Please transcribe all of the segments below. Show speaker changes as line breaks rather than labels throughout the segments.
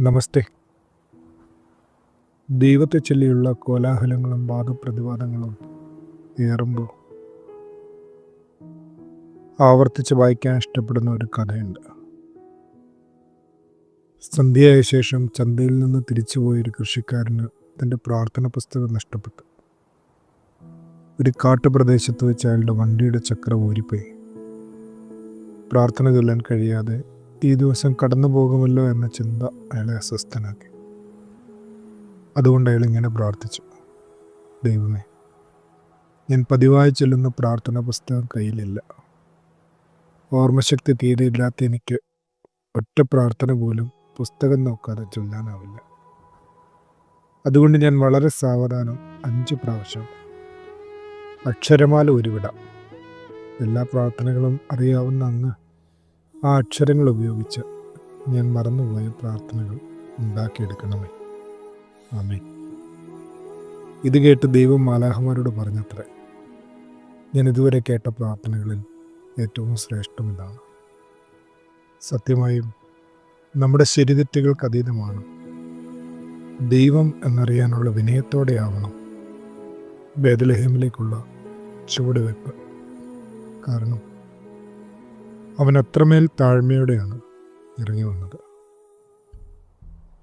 നമസ്തേ. ദൈവത്തെ ചൊല്ലിയുള്ള കോലാഹലങ്ങളും വാദപ്രതിവാദങ്ങളും ഏറുമ്പോൾ ആവർത്തിച്ച് വായിക്കാൻ ഇഷ്ടപ്പെടുന്ന ഒരു കഥയുണ്ട്. സന്ധ്യയായ ശേഷം ചന്തയിൽ നിന്ന് തിരിച്ചുപോയൊരു കൃഷിക്കാരന് തന്റെ പ്രാർത്ഥന പുസ്തകം നഷ്ടപ്പെട്ടു. ഒരു കാട്ടുപ്രദേശത്ത് വെച്ച് അയാളുടെ വണ്ടിയുടെ ചക്രം ഊരിപ്പോയി. പ്രാർത്ഥന ചൊല്ലാൻ കഴിയാതെ ഈ ദിവസം കടന്നു പോകുമല്ലോ എന്ന ചിന്ത അയാളെ അസ്വസ്ഥനാക്കി. അതുകൊണ്ട് അയാൾ ഇങ്ങനെ പ്രാർത്ഥിച്ചു. ദൈവമേ ഞാൻ പതിവായി ചൊല്ലുന്ന പ്രാർത്ഥന പുസ്തകം കയ്യിലില്ല. ഓർമ്മശക്തി തീരെ ഇല്ലാത്ത എനിക്ക് ഒറ്റ പ്രാർത്ഥന പോലും പുസ്തകം നോക്കാതെ ചൊല്ലാനാവില്ല. അതുകൊണ്ട് ഞാൻ വളരെ സാവധാനം അഞ്ച് പ്രാവശ്യം അക്ഷരമാല ഉരുവിടാം. എല്ലാ പ്രാർത്ഥനകളും അറിയാവുന്ന അങ്ങ് ആ അക്ഷരങ്ങൾ ഉപയോഗിച്ച് ഞാൻ മറന്നുപോയ പ്രാർത്ഥനകൾ ഉണ്ടാക്കിയെടുക്കണമേ. ആമേ ഇത് കേട്ട് ദൈവം മാലാഹമാരോട് പറഞ്ഞത്രേ ഞാൻ ഇതുവരെ കേട്ട പ്രാർത്ഥനകളിൽ ഏറ്റവും ശ്രേഷ്ഠം ഇതാണ് സത്യമായും നമ്മുടെ ശരിതെറ്റുകൾക്ക് അതീതമാണ്. ദൈവം എന്നറിയാനുള്ള വിനയത്തോടെയാവണം ബേദലഹേമിലേക്കുള്ള ചുവടുവെപ്പ് കാരണം അവൻ അത്രമേൽ താഴ്മയോടെയാണ് ഇറങ്ങി വന്നത്.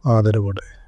ആദരവോടെ.